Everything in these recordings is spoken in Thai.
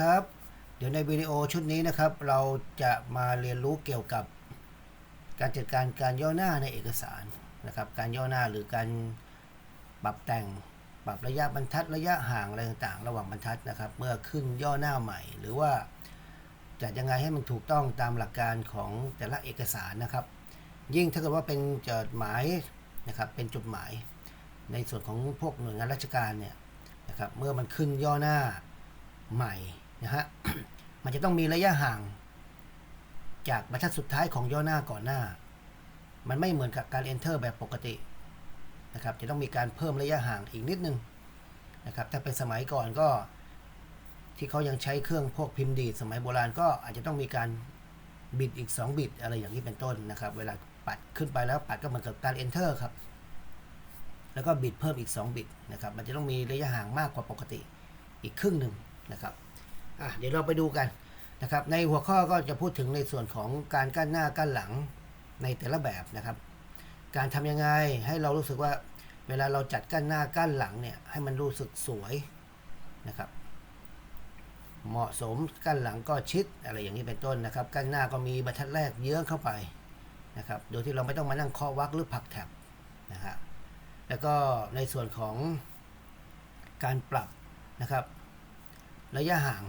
ครับ เดี๋ยวในวิดีโอชุดนี้นะครับ เราจะมาเรียนรู้เกี่ยวกับ การจัดการการย่อหน้าในเอกสารนะครับ การย่อหน้าหรือการปรับแต่งปรับระยะบรรทัดระยะห่างอะไรต่างๆ ระหว่างบรรทัดนะครับ เมื่อขึ้นย่อหน้าใหม่ หรือว่าจัดยังไงให้มันถูกต้องตามหลักการของแต่ละเอกสารนะครับ ยิ่งถ้าเกิดว่าเป็นจดหมายนะครับเป็นจดหมาย ในส่วนของพวกหน่วยงานราชการเนี่ยนะครับเมื่อมันขึ้นย่อหน้าใหม่ นะฮะ มันจะต้องมีระยะห่าง จากบรรทัดสุดท้ายของย่อหน้าก่อนหน้า มันไม่เหมือนกับการ enter แบบปกตินะครับ จะต้องมีการเพิ่มระยะห่างอีกนิดนึงนะครับ ถ้าเป็นสมัยก่อนก็ที่เขายังใช้เครื่องพวกพิมพ์ดีดสมัยโบราณก็อาจจะต้องมีการบิดอีก 2 บิตอะไรอย่างนี้เป็นต้นนะครับ เวลาปัดขึ้นไปแล้วปัดก็เหมือนกับการ enter ครับ แล้วก็บิดเพิ่มอีก 2 บิตนะครับ มันจะต้องมีระยะห่างมากกว่าปกติอีกครึ่งหนึ่งนะครับ อะเดี๋ยวเราไปดูกันนะครับ ในหัวข้อก็จะพูดถึงในส่วนของการกั้นหน้ากั้นหลังในแต่ละแบบนะครับ การทำยังไงให้เรารู้สึกว่าเวลาเราจัดกั้นหน้ากั้นหลังเนี่ยให้มันรู้สึกสวยนะครับ เหมาะสมกั้นหลังก็ชิดอะไรอย่างนี้เป็นต้นนะครับ กั้นหน้าก็มีบรรทัดแรกเยื้องเข้าไปนะครับ โดยที่เราไม่ต้องมานั่งเคาะวักหรือผักแถบนะฮะแล้วก็ในส่วนของการปรับนะครับ ระยะห่าง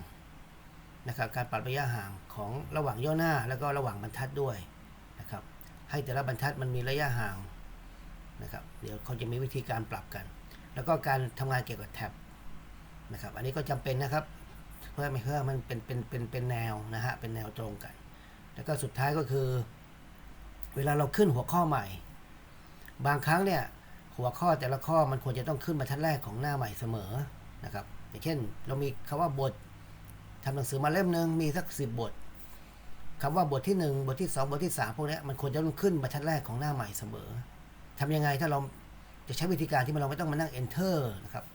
นะครับการปรับระยะห่างของระหว่างย่อหน้าแล้วก็ระหว่างบรรทัดด้วยนะครับให้แต่ละบรรทัดมันมีระยะห่างนะครับเดี๋ยวเขาจะมีวิธีการปรับกัน แล้วก็การทำงานเกี่ยวกับแท็บนะครับอันนี้ก็จำเป็นนะครับเพื่อไม่เพื่อมันเป็นเป็นเป็นเป็นแนวนะฮะเป็นแนวตรงกัน แล้วก็สุดท้ายก็คือ เวลาเราขึ้นหัวข้อใหม่ บางครั้งเนี่ยหัวข้อแต่ละข้อมันควรจะต้องขึ้นบรรทัดแรกของหน้าใหม่เสมอนะครับอย่างเช่น เรามีคำว่าบท ทำหนังสือมาเล่มหนึ่งมีสักสิบบทคำว่าบทที่หนึ่งบทที่สองบทที่สามพวกนี้มันควรจะต้องขึ้นบรรทัดแรกของหน้าใหม่เสมอทำยังไงถ้าเราจะใช้วิธีการที่เราไม่ต้องมานั่ง enter นะครับ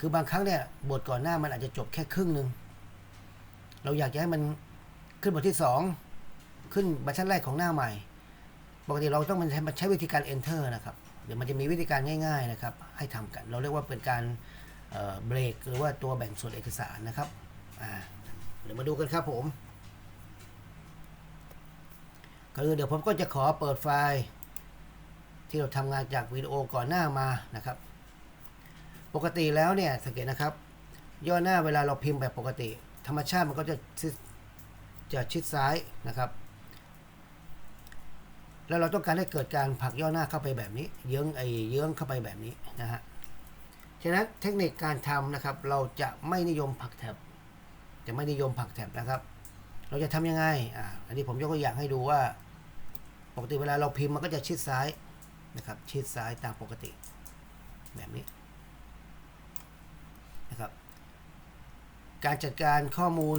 คือบางครั้งเนี่ยบทก่อนหน้ามันอาจจะจบแค่ครึ่งหนึ่งเราอยากจะให้มันขึ้นบทที่สองขึ้นบรรทัดแรกของหน้าใหม่ ปกติเราต้องมันใช้วิธีการ enter นะครับ เดี๋ยวมันจะมีวิธีการง่าย ๆนะครับ ให้ทำกัน เราเรียกว่าเป็นการเบรกหรือว่าตัวแบ่งส่วนเอกสารนะครับ เดี๋ยวมาดูกันครับผมก็คือเดี๋ยวผมก็จะขอเปิดไฟล์ ที่เราทำงานจากวิดีโอก่อนหน้ามานะครับ ปกติแล้วเนี่ยสังเกตนะครับ ย่อหน้าเวลาเราพิมพ์แบบปกติ ธรรมชาติมันก็จะจะชิดซ้ายนะครับ แล้วเราต้องการให้เกิดการผลักย่อหน้าเข้าไปแบบนี้ เยื้องไอเยื้องเข้าไปแบบนี้นะฮะฉะนั้นเทคนิคการทำนะครับ เราจะไม่นิยมผลักแถบ จะไม่นิยมผักแถบนะครับ เราจะทำยังไงอ่าอันนี้ผมยกตัวอย่างให้ดูว่า ปกติเวลาเราพิมพ์มันก็จะชิดซ้ายนะครับ ชิดซ้ายตามปกติ แบบนี้นะครับ การจัดการข้อมูล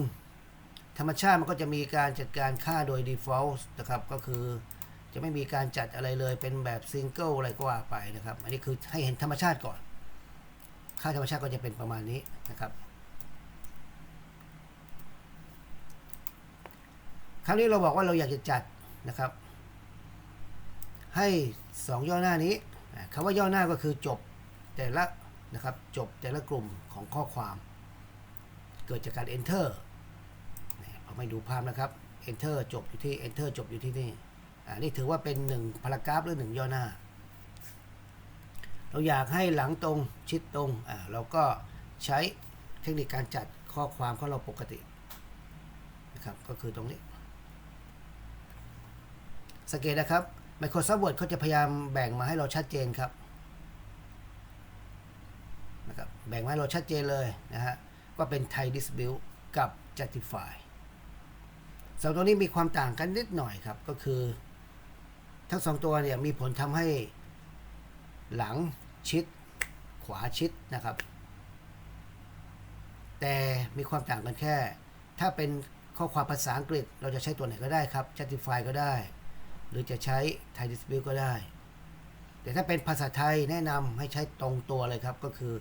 ธรรมชาติมันก็จะมีการจัดการค่าโดย default นะครับ ก็คือจะไม่มีการจัดอะไรเลยเป็นแบบซิงเกิลอะไรก็ว่าไปนะครับ อันนี้คือให้เห็นธรรมชาติก่อน ค่าธรรมชาติก็จะเป็นประมาณนี้นะครับ คราวนี้เราบอกว่าเราอยากจะจัดนะครับ ให้ 2 ย่อหน้านี้คำว่าย่อหน้าก็คือจบแต่ละนะครับจบแต่ละกลุ่มของข้อความ เกิดจากการ enter ผมให้ดูภาพนะครับ enter จบอยู่ที่ enter จบอยู่ที่นี่อันนี้ถือว่าเป็น1พารากราฟหรือ 1 ย่อหน้า เราอยากให้หลังตรงชิดตรงอ่าเราก็ใช้เทคนิคการจัดข้อความของเราปกตินะครับก็คือตรงนี้ สังเกตนะครับ Microsoft Word เขาจะพยายามแบ่งมาให้เราชัดเจนครับนะครับ แบ่งมาให้เราชัดเจนเลยนะฮะว่าเป็น Thai Dispute กับ Justify สองตัวนี้มีความต่างกันนิดหน่อยครับ ก็คือ ทั้งสองตัวเนี่ยมีผลทำให้หลังชิด ขวาชิดนะครับ แต่มีความต่างกันแค่ ถ้าเป็นข้อความภาษาอังกฤษ เราจะใช้ตัวไหนก็ได้ครับ Justify ก็ได้ หรือจะใช้ Thai Dispute ก็ได้ แต่ถ้าเป็นภาษาไทยแนะนำให้ใช้ตรงตัวเลยครับ ก็คือ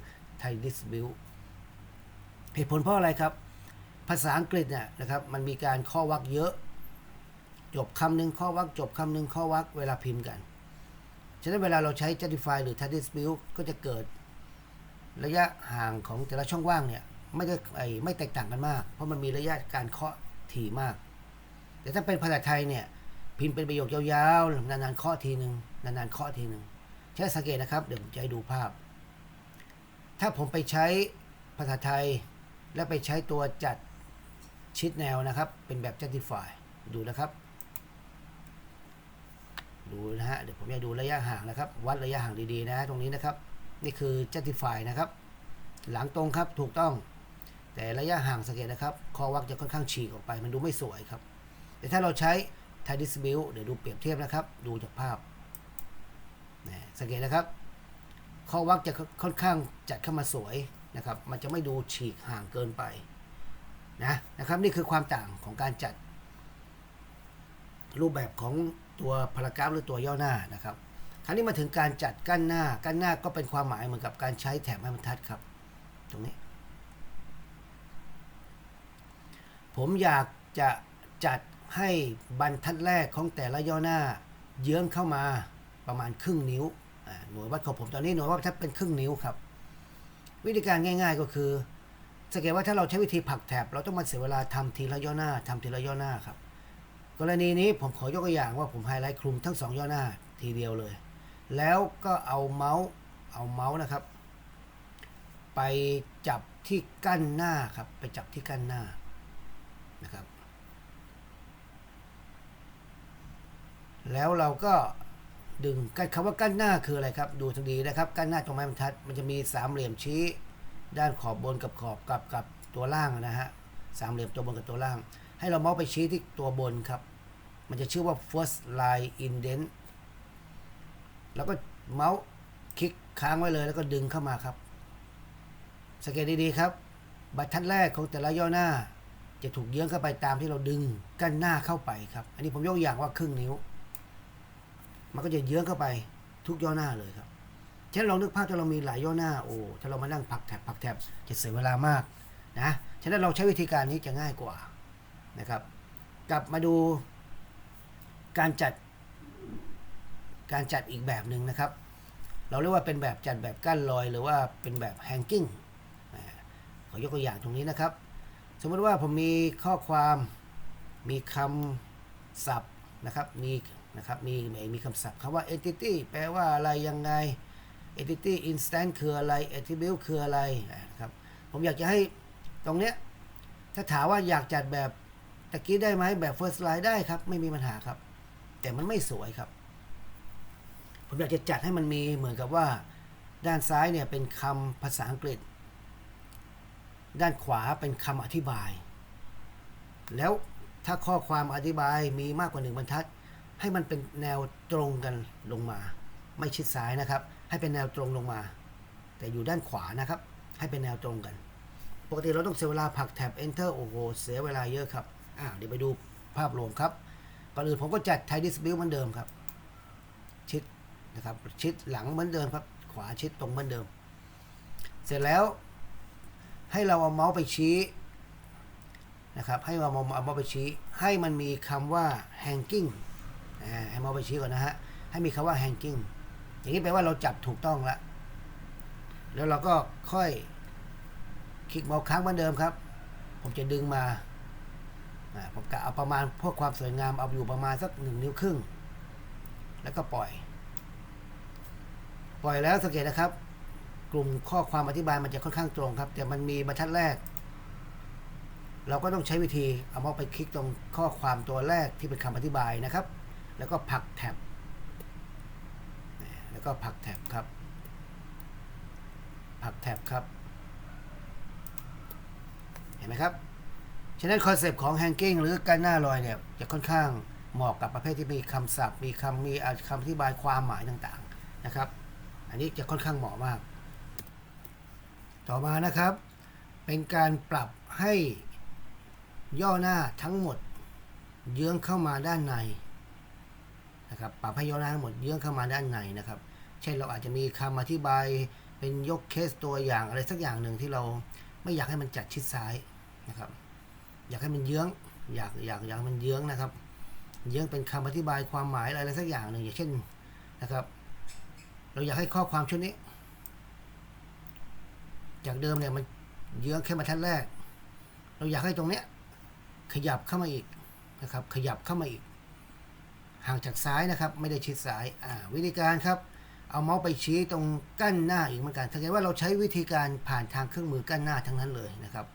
Thai Dispute เหตุผลเพราะอะไรครับ ภาษาอังกฤษเนี่ยนะครับ มันมีการข้อวักเยอะ จบคำหนึ่งข้อวักจบคำหนึ่งข้อวักเวลาพิมพ์กัน ฉะนั้นเวลาเราใช้ justify หรือ Thai dispute ก็จะเกิดระยะห่างของแต่ละช่องว่างเนี่ยไม่ได้ไอไม่แตกต่างกันมาก เพราะมันมีระยะการเคาะถี่มาก แต่ถ้าเป็นภาษาไทยเนี่ย พิมพ์เป็นประโยคยาวๆ นานๆเคาะทีหนึ่งนานๆเคาะทีหนึ่งใช้สังเกตนะครับ เดี๋ยวผมจะให้ดูภาพ ถ้าผมไปใช้ภาษาไทย แล้วไปใช้ตัวจัดชิดแนวนะครับ เป็นแบบ justify ดูนะครับ ดูนะฮะ เดี๋ยวผมจะดูระยะห่างนะครับ วัดระยะห่างดีๆนะตรงนี้นะครับ นี่คือ justify นะครับ หลังตรงครับ ถูกต้อง แต่ระยะห่างสังเกตนะครับ คอวักจะค่อนข้างฉีกออกไป มันดูไม่สวยครับ แต่ถ้าเราใช้ ไทดิสบิลเดี๋ยวดูเปรียบเทียบนะครับ ดูจากภาพนะสังเกตนะครับ ข้อวักจะค่อนข้างจัดเข้ามาสวยนะครับ มันจะไม่ดูฉีกห่างเกินไปนะนะครับนี่คือความต่างของการจัด รูปแบบของตัวพารากราฟหรือตัวย่อหน้านะครับ คราวนี้มาถึงการจัดกั้นหน้า กั้นหน้าก็เป็นความหมายเหมือนกับการใช้แถบให้บรรทัดครับ ตรงนี้ ผมอยากจะจัด ให้บรรทัดแรกของแต่ละย่อหน้า เยื้องเข้ามาประมาณครึ่งนิ้วหน่วยวัดของผมตอนนี้หน่วยวัดบรรทัดเป็นครึ่งนิ้วครับ วิธีการง่าย ๆก็คือสังเกตว่าถ้าเราใช้วิธีผักแถบ เราต้องมาเสียเวลาทำทีละย่อหน้าทำทีละย่อหน้าครับ กรณีนี้ผมขอยกตัวอย่างว่าผมไฮไลท์คลุมทั้งสองย่อหน้าทีเดียวเลย แล้วก็เอาเมาส์เอาเมาส์นะครับ ไปจับที่กั้นหน้าครับ ไปจับที่กั้นหน้านะครับ แล้วเราก็ดึงกันคำว่ากั้นหน้าคืออะไรครับ ดูทางดีนะครับกั้นหน้าตรงไม้บรรทัด มันจะมีสามเหลี่ยมชี้ ด้านขอบบนกับขอบกับกับตัวล่างนะฮะสามเหลี่ยมตัวบนกับตัวล่าง ให้เราเมาส์ไปชี้ที่ตัวบนครับ มันจะชื่อว่า first line indent แล้วก็เมาส์คลิกค้างไว้เลยแล้วก็ดึงเข้ามาครับสังเกตดีๆครับบรรทัดแรกของแต่ละย่อหน้า จะถูกเยื้องเข้าไปตามที่เราดึงกั้นหน้าเข้าไปครับ อันนี้ผมยกอย่างว่าครึ่งนิ้ว มันก็จะเยื้องเข้าไปทุกย่อหน้าเลยครับ เช่นลองนึกภาพถ้าเรามีหลายย่อหน้าโอ้ถ้าเรามานั่งผักแถบผักแถบจะเสียเวลามากนะฉะนั้นเราใช้วิธีการนี้จะง่ายกว่านะครับ กลับมาดูการจัดการจัดอีกแบบหนึ่งนะครับ เราเรียกว่าเป็นแบบจัดแบบกั้นลอย หรือว่าเป็นแบบแฮงกิ้งขอยกตัวอย่างตรงนี้นะครับ สมมติว่าผมมีข้อความมีคำศัพท์ นะครับมีนะครับมีมีคำศัพท์คำว่า entity แปลว่าอะไรยังไง entity instant คืออะไร attribute คืออะไรนะครับผมอยากจะให้ตรงเนี้ยถ้าถามว่าอยากจัดแบบตะกี้ได้ไหมแบบ first line ได้ครับ ไม่มีปัญหาครับ แต่มันไม่สวยครับ ผมอยากจะจัดให้มันมีเหมือนกับว่า ด้านซ้ายเนี่ยเป็นคำภาษาอังกฤษ ด้านขวาเป็นคำอธิบาย แล้ว ถ้าข้อความอธิบายมีมากกว่าหนึ่งบรรทัด ให้มันเป็นแนวตรงกันลงมา ไม่ชิดซ้ายนะครับ ให้เป็นแนวตรงลงมา แต่อยู่ด้านขวานะครับ ให้เป็นแนวตรงกัน ปกติเราต้องเสียเวลาผักแท็บ enter โอ้โหเสียเวลาเยอะครับอ่าเดี๋ยวไปดูภาพรวมครับก่อนอื่นผมก็จัด t i d i s build เหมือนเดิมครับ ชิดนะครับชิดหลังเหมือนเดิมครับ ขวาชิดตรงเหมือนเดิม เสร็จแล้วให้เราเอาเมาส์ไปชี้ นะครับให้เราเอาเมาส์ไปชี้ให้มันมีคำว่า hanging อ่าให้มาส์ไปชี้ก่อนนะฮะให้มีคำว่า hanging อย่างนี้แปลว่าเราจับถูกต้องแล้วแล้วเราก็ค่อยคลิกเมาส์ค้างเหมือนเดิมครับ ผมจะดึงมาอ่าผมกะเอาประมาณพวกความสวยงามเอาอยู่ประมาณสักหนึ่งนิ้วครึ่ง แล้วก็ปล่อย ปล่อยแล้วสังเกตนะครับ กลุ่มข้อความอธิบายมันจะค่อนข้างตรงครับ แต่มันมีบรรทัดแรก เราก็ต้องใช้วิธีเอาเมาส์ไปคลิกตรงข้อความตัวแรกที่เป็นคำอธิบายนะครับ แล้วก็ผักแท็บแล้วก็ผักแท็บครับ ผักแท็บครับ เห็นไหมครับ ฉะนั้นคอนเซปต์ของ hanging หรือการหน้าลอยเนี่ยจะค่อนข้างเหมาะกับประเภทที่มีคำศัพท์ มีคำมีคำอธิบายความหมายต่างๆนะครับ อันนี้จะค่อนข้างเหมาะมาก ต่อมานะครับ เป็นการปรับให้ ย่อหน้าทั้งหมด เยื้องเข้ามาด้านในนะครับปรับให้ย่อหน้าทั้งหมดเยื้องเข้ามาด้านในนะครับ เช่นเราอาจจะมีคำอธิบายเป็นยกเคสตัวอย่างอะไรสักอย่างหนึ่งที่เราไม่อยากให้มันจัดชิดซ้ายนะครับ อยากให้มันเยื้องอยากอยากอยากมันเยื้องนะครับ เยื้องเป็นคำอธิบายความหมายอะไรสักอย่างหนึ่งอย่างเช่นนะครับ เราอยากให้ข้อความชุดนี้ จากเดิมเนี่ยมันเยื้องแค่บรรทัดแรก เราอยากให้ตรงเนี้ย ขยับเข้ามาอีกนะครับ ขยับเข้ามาอีก ห่างจากซ้ายนะครับ ไม่ได้ชิดซ้ายอ่าวิธีการครับ เอาเมาส์ไปชี้ตรงกั้นหน้าอีกเหมือนกันถ้าเกิดว่าเราใช้วิธีการผ่านทางเครื่องมือกั้นหน้าทั้งนั้นเลยนะครับ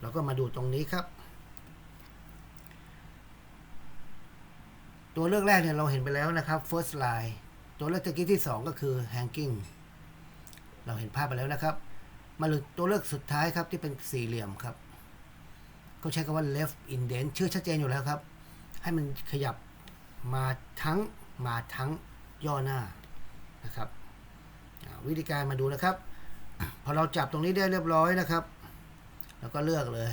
เราก็มาดูตรงนี้ครับ ตัวเลือกแรกเนี่ยเราเห็นไปแล้วนะครับ first line ตัวเลือกตะกี้ที่ 2 ก็คือ hanging เราเห็นภาพไปแล้วนะครับ มาถึงตัวเลือกสุดท้ายครับที่เป็นสี่เหลี่ยมครับ ก็ใช้คำว่า left indent ชื่อชัดเจนอยู่แล้วครับ ให้มันขยับมาทั้งมาทั้งย่อหน้านะครับวิธีการมาดูนะครับ พอเราจับตรงนี้ได้เรียบร้อยนะครับ แล้วก็เลือกเลย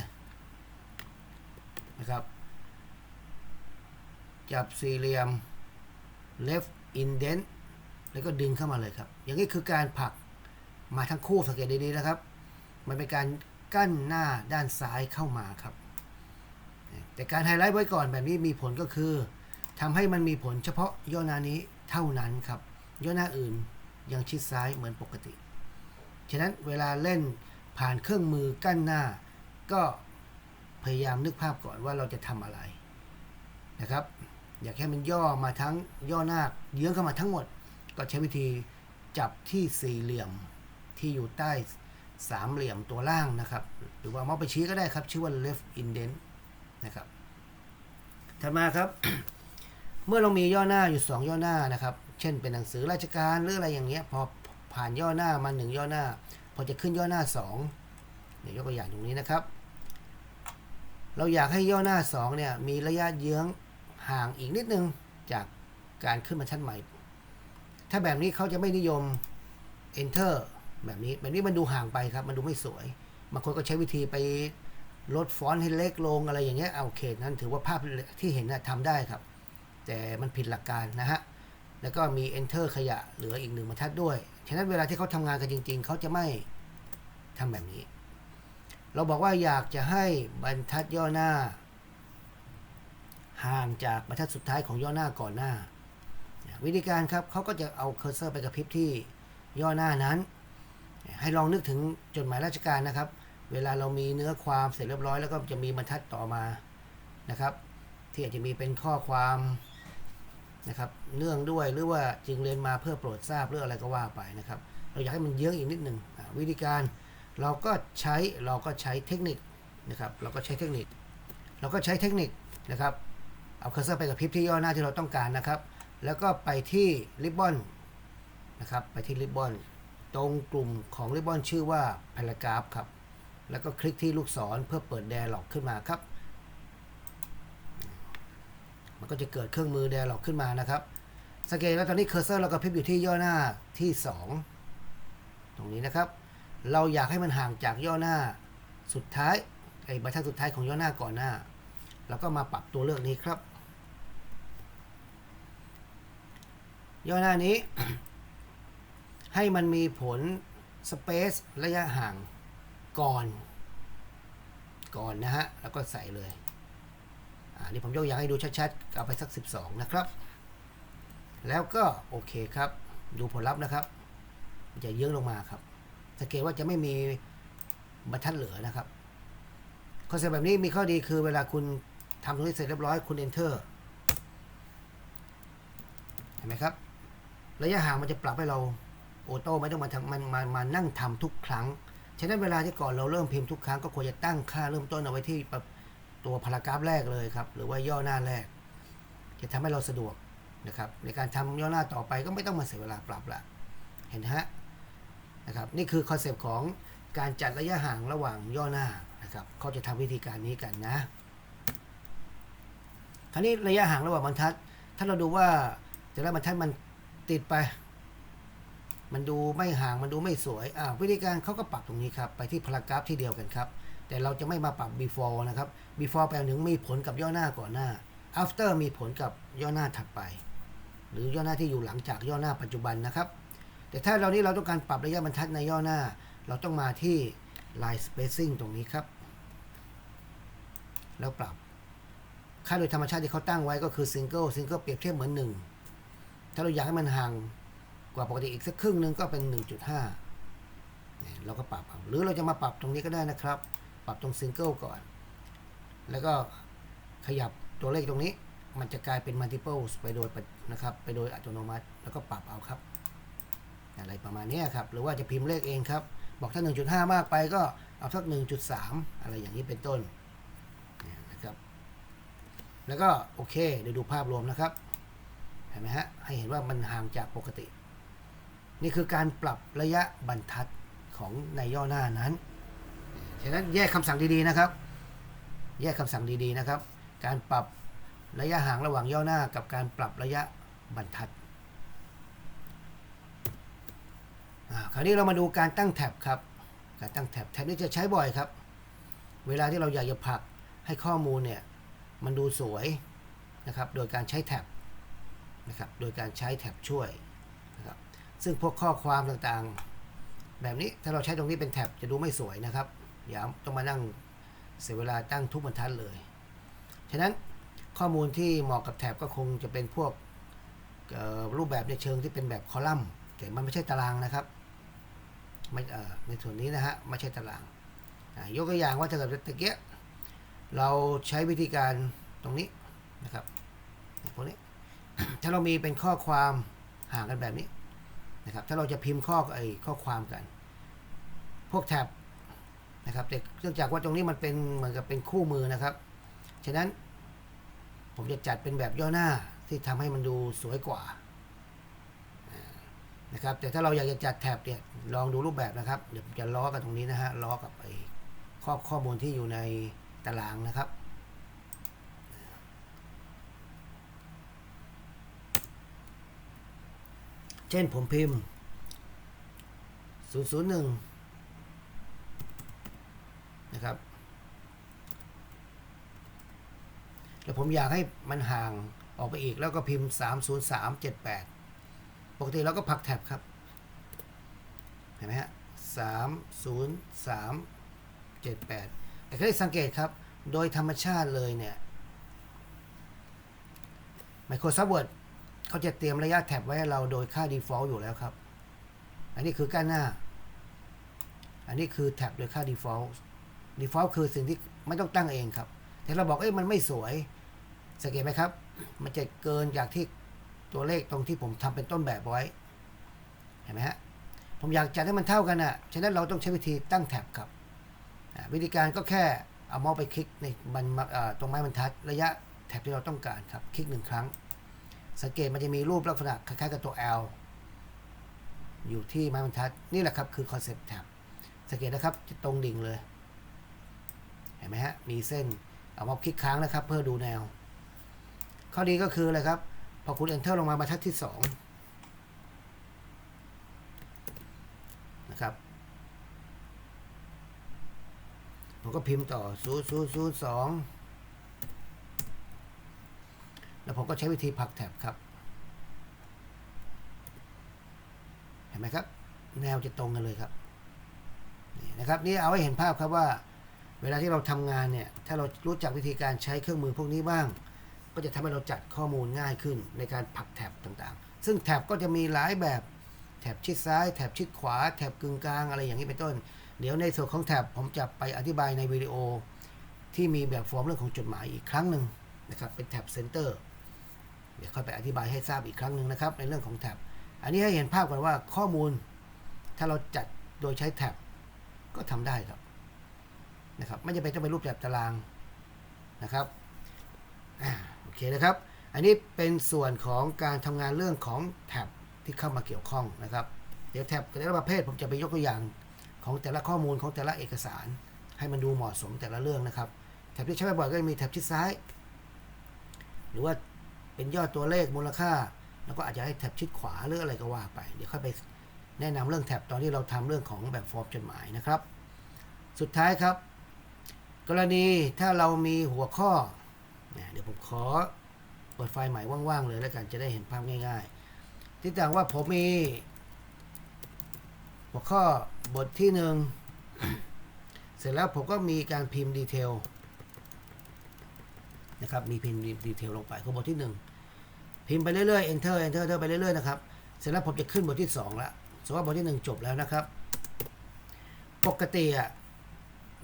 นะครับ จับสี่เหลี่ยม left indent แล้วก็ดึงเข้ามาเลยครับ อย่างนี้คือการผลักมาทั้งคู่สังเกตดีๆนะครับ มันเป็นการกั้นหน้าด้านซ้ายเข้ามาครับ แต่การไฮไลท์ไว้ก่อนแบบนี้มีผลก็คือทำให้มันมีผลเฉพาะย่อหน้านี้เท่านั้นครับ ย่อหน้าอื่นยังชิดซ้ายเหมือนปกติ ฉะนั้นเวลาเล่นผ่านเครื่องมือกั้นหน้า ก็พยายามนึกภาพก่อนว่าเราจะทำอะไรนะครับ อยากให้มันย่อมาทั้งย่อหน้าเยื้องเข้ามาทั้งหมด ก็ใช้วิธีจับที่สี่เหลี่ยมที่อยู่ใต้สามเหลี่ยมตัวล่างนะครับ หรือว่ามาส์ไปชี้ก็ได้ครับ ชื่อว่า left indent นะครับถัดมาครับ เมื่อเรามีย่อหน้าอยู่ 2 ย่อหน้านะครับ เช่นเป็นหนังสือราชการหรืออะไรอย่างเงี้ยพอผ่านย่อหน้ามา1ย่อหน้า พอจะขึ้นย่อหน้า 2 เดี๋ยวยกตัวอย่างตรงนี้นะครับ เราอยากให้ย่อหน้า2เนี่ยมีระยะเยื้องห่างอีกนิดนึงจากการขึ้นมาชั้นใหม่ ถ้าแบบนี้เขาจะไม่นิยม enter แบบนี้แบบนี้มันดูห่างไปครับ มันดูไม่สวยบางคนก็ใช้วิธีไป ลดฟอนต์ให้เล็กลงอะไรอย่างเงี้ยเอาโอเคนั้นถือว่าภาพที่เห็นนะทำได้ครับ แต่มันผิดหลักการนะฮะ แล้วก็มี enter ขยะเหลืออีกหนึ่งบรรทัดด้วย ฉะนั้นเวลาที่เขาทำงานกันจริง ๆ เขาจะไม่ทำแบบนี้ เราบอกว่าอยากจะให้บรรทัดย่อหน้า ห่างจากบรรทัดสุดท้ายของย่อหน้าก่อนหน้า วิธีการครับเขาก็จะเอาเคอร์เซอร์ไปกระพริบที่ย่อหน้านั้น ให้ลองนึกถึงจดหมายราชการนะครับ เวลาเรามีเนื้อความเสร็จเรียบร้อยแล้วก็จะมีบรรทัดต่อมานะครับ ที่อาจจะมีเป็นข้อความนะครับเนื่องด้วยหรือว่าจึงเรียนมาเพื่อโปรดทราบหรืออะไรก็ว่าไปนะครับ เราอยากให้มันเยื้องอีกนิดหนึ่งวิธีการเราก็ใช้เราก็ใช้เทคนิคนะครับเราก็ใช้เทคนิค เราก็ใช้เทคนิคนะครับเอาเคอร์เซอร์ไปกับพริบที่ย่อหน้าที่เราต้องการนะครับ แล้วก็ไปที่ริบบอนนะครับไปที่ริบบอนตรงกลุ่มของริบบอนชื่อว่า paragraph ครับ แล้วก็คลิกที่ลูกศรเพื่อเปิด dialog ขึ้นมาครับ มันก็จะเกิดเครื่องมือ dialog ขึ้นมานะครับสังเกตว่าตอนนี้เคอร์เซอร์เรากระพริบอยู่ที่ย่อหน้าที่ 2 ตรงนี้นะครับ เราอยากให้มันห่างจากย่อหน้าสุดท้ายไอ้บรรทัดสุดท้ายของย่อหน้าก่อนหน้าเราก็มาปรับตัวเลือกนี้ครับ ย่อหน้านี้ ให้มันมีผลสเปซระยะห่าง ก่อน ก่อนนะฮะ แล้วก็ใส่เลย อ่านี่ผมยกอย่างให้ดูชัดๆ เอาไปสัก 12 นะครับ แล้วก็โอเคครับ ดูผลลัพธ์นะครับ จะเยื้องลงมาครับ สังเกตว่าจะไม่มีบรรทัดเหลือนะครับคอนเซ็ปต์แบบนี้มีข้อดีคือเวลาคุณทำตรงนี้เสร็จเรียบร้อยคุณ enter เห็นไหมครับ ระยะห่างมันจะปรับให้เรา โอโต้ไม่ต้องมาทำมันมามานั่งทำทุกครั้ง ฉะนั้นเวลาที่ก่อนเราเริ่มพิมพ์ทุกครั้งก็ควรจะตั้งค่าเริ่มต้นเอาไว้ที่ตัวพารากราฟแรกเลยครับ หรือว่าย่อหน้าแรก จะทำให้เราสะดวกนะครับในการทำย่อหน้าต่อไปก็ไม่ต้องมาเสียเวลาปรับละเห็นฮะนะครับนี่คือคอนเซปต์ของการจัดระยะห่างระหว่างย่อหน้านะครับเขาจะทำวิธีการนี้กันนะ คราวนี้ระยะห่างระหว่างบรรทัด ถ้าเราดูว่าแต่ละบรรทัดมันติดไป มันดูไม่ห่างมันดูไม่สวยอ่าวิธีการเขาก็ปรับตรงนี้ครับไปที่พารากราฟที่เดียวกันครับ แต่เราจะไม่มาปรับ before นะครับ before แปลถึงมีผลกับย่อหน้าก่อนหน้า after มีผลกับย่อหน้าถัดไป หรือย่อหน้าที่อยู่หลังจากย่อหน้าปัจจุบันนะครับ แต่ถ้าเรานี้เราต้องการปรับระยะบรรทัดในย่อหน้า เราต้องมาที่ line spacing ตรงนี้ครับ แล้วปรับค่าโดยธรรมชาติที่เขาตั้งไว้ก็คือ single single เปรียบเทียบเหมือน 1 ถ้าเราอยากให้มันห่าง กว่าปกติอีกสักครึ่งหนึ่งก็เป็น 1.5เราก็ปรับเอาหรือเราจะมาปรับตรงนี้ก็ได้นะครับ ปรับตรงซิงเกิลก่อน แล้วก็ขยับตัวเลขตรงนี้ มันจะกลายเป็น multiples ไปโดยนะครับ ไปโดยอัตโนมัติ แล้วก็ปรับเอาครับ อะไรประมาณนี้ครับ หรือว่าจะพิมพ์เลขเองครับ บอกถ้า 1.5 มากไปก็เอาสัก 1.3 อะไรอย่างนี้เป็นต้นนะครับ แล้วก็โอเคเดี๋ยวดูภาพรวมนะครับ เห็นไหมฮะ ให้เห็นว่ามันห่างจากปกติ นี่คือการปรับระยะบรรทัดของในย่อหน้านั้น ฉะนั้นแยกคำสั่งดีๆนะครับ แยกคำสั่งดีๆนะครับ การปรับระยะห่างระหว่างย่อหน้ากับการปรับระยะบรรทัดคราวนี้เรามาดูการตั้งแท็บครับ การตั้งแท็บแท็บนี้จะใช้บ่อยครับ เวลาที่เราอยากจะผลักให้ข้อมูลเนี่ยมันดูสวยนะครับ โดยการใช้แท็บนะครับ โดยการใช้แท็บช่วย ซึ่งพวกข้อความต่างๆ แบบนี้ถ้าเราใช้ตรงนี้เป็นแท็บจะดูไม่สวยนะครับอย่าต้องมานั่งเสียเวลาตั้งทุกบรรทัดเลย ฉะนั้นข้อมูลที่เหมาะกับแท็บก็คงจะเป็นพวกรูปแบบในเชิงที่เป็นแบบคอลัมน์ แต่มันไม่ใช่ตารางนะครับไม่ในส่วนนี้นะฮะไม่ใช่ตารางยกตัวอย่างว่าถ้าเกิดตะเกียเราใช้วิธีการตรงนี้นะครับพวกนี้ถ้าเรามีเป็นข้อความห่างกันแบบนี้ นะครับ ถ้าเราจะพิมพ์ข้อไอ้ข้อความกัน พวกแท็บนะครับ แต่เนื่องจากว่าตรงนี้มันเป็นเหมือนกับเป็นคู่มือนะครับ ฉะนั้นผมจะจัดเป็นแบบย่อหน้าที่ทำให้มันดูสวยกว่านะครับ แต่ถ้าเราอยากจะจัดแท็บเนี่ยลองดูรูปแบบนะครับ เดี๋ยวผมจะล้อกันตรงนี้นะฮะล้อกับไอ้ข้อข้อมูลที่อยู่ในตารางนะครับ เช่นผมพิมพ์ 001 นะครับ แล้วผมอยากให้มันห่างออกไปอีกแล้วก็พิมพ์ 30378 ปกติเราก็ผลักแท็บครับ เห็นไหมฮะ30378 แต่ก็ได้สังเกตครับ โดยธรรมชาติเลยเนี่ย Microsoft Word เขาจะเตรียมระยะแท็บไว้ให้เราโดยค่า default อยู่แล้วครับ อันนี้คือก้านหน้า อันนี้คือแท็บโดยค่า default default คือสิ่งที่ไม่ต้องตั้งเองครับ แต่เราบอกเอ้ยมันไม่สวย สังเกตไหมครับ มันจะเกินจากที่ตัวเลขตรงที่ผมทำเป็นต้นแบบไว้ เห็นไหมฮะ ผมอยากจัดให้มันเท่ากันอะ ฉะนั้นเราต้องใช้วิธีตั้งแท็บครับ วิธีการก็แค่เอาเมาส์ไปคลิกในมันตรงไม้บรรทัด ระยะแท็บที่เราต้องการครับ คลิกหนึ่งครั้ง สังเกตมันจะมีรูปลักษณะคล้ายๆกับตัว L อยู่ที่ไม้บรรทัดนี่แหละครับคือคอนเซ็ปต์แท็บสังเกตนะครับจะตรงดิ่งเลย เห็นไหมฮะ มีเส้นเอามาคลิกค้างนะครับ เพื่อดูแนว ข้อดีก็คืออะไรครับ พอคุณ enter ลงมาบรรทัดที่ 2 นะครับผมก็พิมพ์ต่อ0 0 0 2 แล้ว ผมก็ใช้วิธีผักแท็บครับ เห็นไหมครับ แนวจะตรงกันเลยครับนี่นะครับนี่เอาไว้เห็นภาพครับว่า เวลาที่เราทำงานเนี่ย ถ้าเรารู้จักวิธีการใช้เครื่องมือพวกนี้บ้าง ก็จะทำให้เราจัดข้อมูลง่ายขึ้นในการผักแท็บต่างๆ ซึ่งแท็บก็จะมีหลายแบบแท็บชิดซ้ายแท็บชิดขวาแท็บกึ่งกลางอะไรอย่างนี้เป็นต้น เดี๋ยวในส่วนของแท็บผมจะไปอธิบายในวิดีโอที่มีแบบฟอร์มเรื่องของจดหมายอีกครั้งหนึ่งนะครับเป็นแท็บเซนเตอร์ เดี๋ยวค่อยไปอธิบายให้ทราบอีกครั้งหนึ่งนะครับ ในเรื่องของแท็บ อันนี้ให้เห็นภาพก่อนว่าข้อมูลถ้าเราจัดโดยใช้แท็บก็ทำได้ครับนะครับไม่จำเป็นต้องเป็นรูปแบบตารางนะครับอโอเคนะครับ อันนี้เป็นส่วนของการทำงานเรื่องของแท็บที่เข้ามาเกี่ยวข้องนะครับ เดี๋ยวแท็บแต่ละประเภทผมจะไปยกตัวอย่างของแต่ละข้อมูลของแต่ละเอกสาร ให้มันดูเหมาะสมแต่ละเรื่องนะครับ แท็บที่ใช้บ่อยก็จะมีแท็บชิดซ้าย หรือว่า เป็นยอดตัวเลขมูลค่า แล้วก็อาจจะให้แท็บชิดขวาหรืออะไรก็ว่าไป เดี๋ยวค่อยไปแนะนำเรื่องแท็บตอนที่เราทำเรื่องของแบบฟอร์มจดหมายนะครับ สุดท้ายครับ กรณีถ้าเรามีหัวข้อเนี่ยเดี๋ยวผมขอเปิดไฟล์ใหม่ว่างๆเลยแล้วกันจะได้เห็นภาพง่าย ๆ ที่ต่างว่าผมมี หัวข้อบทที่หนึ่งเสร็จแล้วผมก็มีการพิมพ์ดีเทลนะครับ มีพิมพ์ดีเทลลงไปคือบทที่หนึ่ง พิมพ์ไปเรื่อยๆ enter enter enter ไปเรื่อยๆนะครับ เสร็จแล้วผมจะขึ้นบทที่2แล้วสมมติว่าบทที่ 1 จบแล้วนะครับ ปกติอะ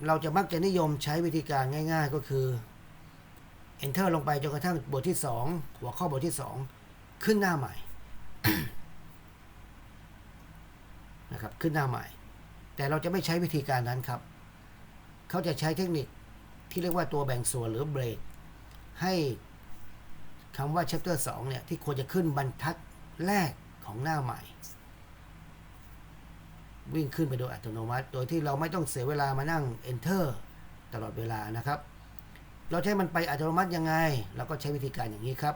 เราจะมักจะนิยมใช้วิธีการง่าย ๆ ก็คือ enter ลงไปจนกระทั่งบทที่ 2 หัวข้อบทที่ 2 ขึ้นหน้าใหม่นะครับขึ้นหน้าใหม่ แต่เราจะไม่ใช้วิธีการนั้นครับ เขาจะใช้เทคนิคที่เรียกว่าตัวแบ่งส่วนหรือเบรกให้ คำว่า chapter 2เนี่ยที่ควรจะขึ้นบรรทัดแรกของหน้าใหม่ วิ่งขึ้นไปโดยอัตโนมัติ โดยที่เราไม่ต้องเสียเวลามานั่ง enter ตลอดเวลานะครับ เราใช้มันไปอัตโนมัติยังไง เราก็ใช้วิธีการอย่างนี้ครับ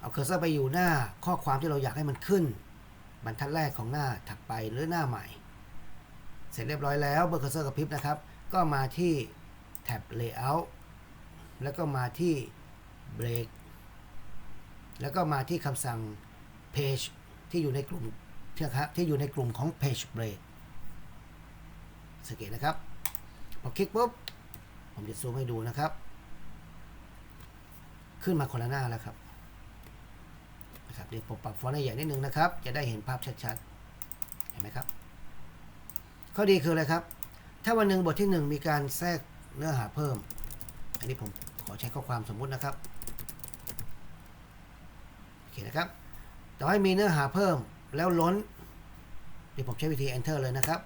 เอาเคอร์เซอร์ไปอยู่หน้าข้อความที่เราอยากให้มันขึ้น บรรทัดแรกของหน้าถัดไปหรือหน้าใหม่ เสร็จเรียบร้อยแล้วเบอร์เคอร์เซอร์กระพริบนะครับ ก็มาที่แท็บ layout แล้วก็มาที่ break แล้วก็มาที่คำสั่ง page ที่อยู่ในกลุ่มที่นะครับที่อยู่ในกลุ่มของ page break สังเกตนะครับ พอคลิกปุ๊บ ผมจะซูมให้ดูนะครับ ขึ้นมาคนละหน้าแล้วครับนะครับเดี๋ยวผมปรับฟอนต์ให้ใหญ่นิดนึงนะครับ จะได้เห็นภาพชัดๆ เห็นไหมครับ ข้อดีคืออะไรครับ ถ้าวันหนึ่งบทที่หนึ่งมีการแทรกเนื้อหาเพิ่ม อันนี้ผม ขอใช้ข้อความสมมุตินะครับโอเคนะครับต่อให้มีเนื้อหาเพิ่มแล้วล้นเดี๋ยวผมใช้วิธี enter เลยนะครับ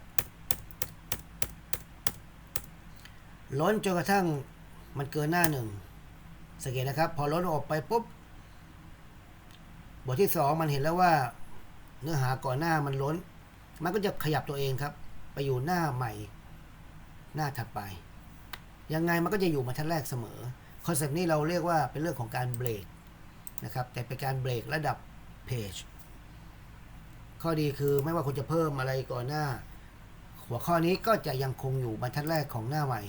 ล้นจนกระทั่งมันเกินหน้าหนึ่งสังเกตนะครับ พอล้นออกไปปุ๊บบทที่สองมันเห็นแล้วว่าเนื้อหาก่อนหน้ามันล้น มันก็จะขยับตัวเองครับ ไปอยู่หน้าใหม่หน้าถัดไป ยังไงมันก็จะอยู่มาทันแรกเสมอ คอนเซปต์นี้เราเรียกว่าเป็นเรื่องของการเบรกนะครับ แต่เป็นการเบรกระดับเพจข้อดีคือไม่ว่าคุณจะเพิ่มอะไรก่อนหน้า หัวข้อนี้ก็จะยังคงอยู่บรรทัดแรกของหน้าใหม่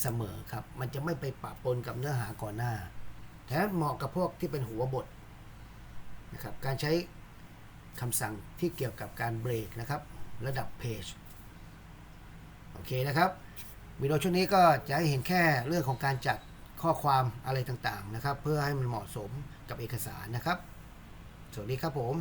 เสมอครับ มันจะไม่ไปปะปนกับเนื้อหาก่อนหน้าแต่เหมาะกับพวกที่เป็นหัวบทนะครับ การใช้คำสั่งที่เกี่ยวกับการเบรกนะครับ ระดับเพจโอเคนะครับวิดีโอชุดนี้ก็จะให้เห็นแค่เรื่องของการจัด ข้อความอะไรต่างๆนะครับ เพื่อให้มันเหมาะสมกับเอกสารนะครับ สวัสดีครับผม